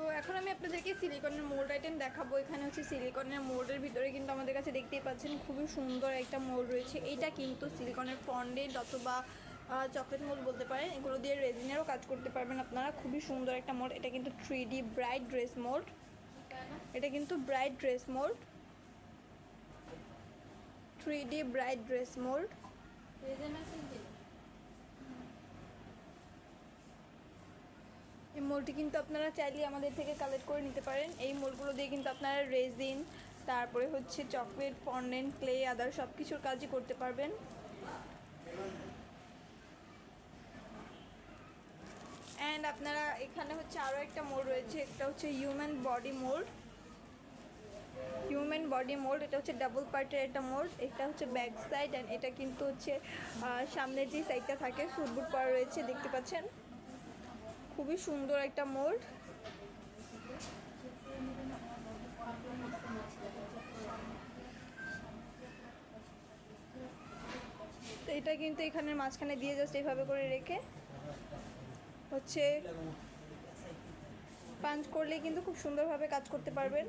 তো এখন আমি আপনাদেরকে সিলিকনের মোল্ড আইটেম দেখাবো। এখানে হচ্ছে সিলিকনের মোল্ডের ভিতরে কিন্তু আমাদের কাছে দেখতেই পাচ্ছেন খুবই সুন্দর একটা মোল্ড রয়েছে। এইটা কিন্তু সিলিকনের ফন্ডেন্ট অথবা চকলেট মোল্ড বলতে পারেন। এগুলো দিয়ে রেজিনেরও কাজ করতে পারবেন আপনারা। খুবই সুন্দর একটা মোল্ড এটা কিন্তু three D bright dress mould এটা কিন্তু bright dress mould three D bright dress mould মোলটি কিন্তু আপনারা চাইলে আমাদের থেকে কালেক্ট করে নিতে পারেন। এই মোলগুলো দিয়ে কিন্তু আপনারা রেজিন তারপরে হচ্ছে চকলেট ফন্ডেন্ট ক্লে আদার সব কিছুর কাজই করতে পারবেন। অ্যান্ড আপনারা এখানে হচ্ছে আরও একটা মোড রয়েছে একটা হচ্ছে human body mould human body mould এটা হচ্ছে ডাবল পার্টের একটা মোল্ড এটা হচ্ছে ব্যাক সাইড অ্যান্ড এটা কিন্তু হচ্ছে সামনের যে সাইডটা থাকে সুটবুট করা রয়েছে, দেখতে পাচ্ছেন? খুবই সুন্দর একটা মোল্ড। তো এটা কিন্তু এখানের মাঝখানে দিয়ে জাস্ট এইভাবে করে রেখে হচ্ছে পাঞ্চ করলে কিন্তু খুব সুন্দরভাবে কাজ করতে পারবেন।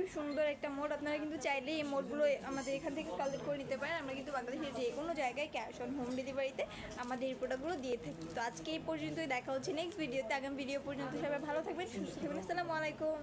খুবই সুন্দর একটা মোড। আপনারা কিন্তু চাইলে এই মোডগুলো আমাদের এখান থেকে কালেক্ট করে নিতে পারেন। আমরা কিন্তু বাংলাদেশের যে কোনো জায়গায় ক্যাশ অন হোম ডেলিভারিতে আমাদের এই প্রোডাক্টগুলো দিয়ে থাকি। তো আজকে এই পর্যন্তই। দেখা হচ্ছে নেক্সট ভিডিওতে আগামী ভিডিও পর্যন্ত সবাই ভালো থাকবেন, সুস্থ থাকবেন। আসসালামু আলাইকুম।